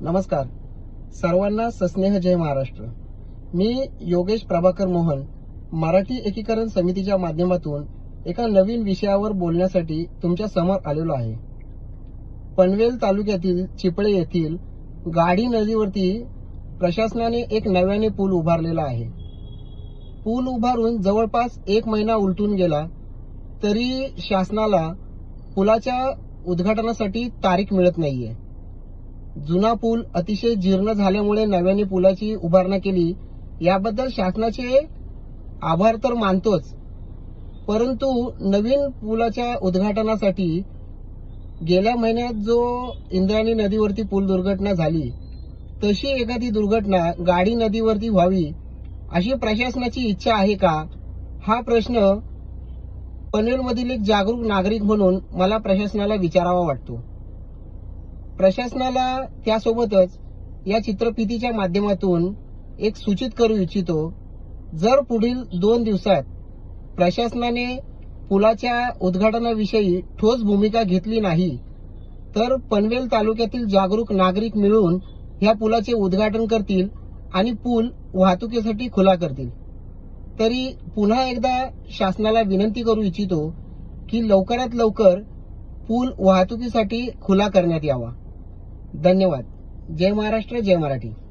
नमस्कार. सर्वांना सस्नेह जय महाराष्ट्र. मी योगेश प्रभाकर मोहन मराठी एकीकरण समितीच्या माध्यमातून एका नवीन विषयावर बोलण्यासाठी तुमच्यासमोर आलेलो आहे. पनवेल तालुक्यातील चिपळे येथील गाडी नदीवरती प्रशासनाने एक नव्याने पूल उभारलेला आहे. पूल उभारून जवळपास एक महिना उलटून गेला तरी शासनाला पुलाच्या उद्घाटनासाठी तारीख मिळत नाहीये. जुना पूल अतिशय जीर्ण झाल्यामुळे नव्याने पुलाची उभारणा केली. याबद्दल शासनाचे आभार तर मानतोच. परंतु नवीन पुलाच्या उद्घाटनासाठी गेल्या महिन्यात जो इंद्रायणी नदीवरती पूल दुर्घटना झाली तशी एखादी दुर्घटना गाडी नदीवरती व्हावी अशी प्रशासनाची इच्छा आहे का? हा प्रश्न पनवेलमधील एक जागरूक नागरिक म्हणून मला प्रशासनाला विचारावा वाटतो. प्रशासनाला त्यासोबतच या चित्रफितीच्या माध्यमातून एक सूचित करू इच्छितो जर पुढील दोन दिवसात प्रशासनाने पुलाच्या उद्घाटनाविषयी ठोस भूमिका घेतली नाही तर पनवेल तालुक्यातील जागरूक नागरिक मिळून ह्या पुलाचे उद्घाटन करतील आणि पूल वाहतुकीसाठी खुला करतील. तरी पुन्हा एकदा शासनाला विनंती करू इच्छितो की लवकरात लवकर पूल वाहतुकीसाठी खुला करण्यात यावा. धन्यवाद. जय महाराष्ट्र जय मराठी.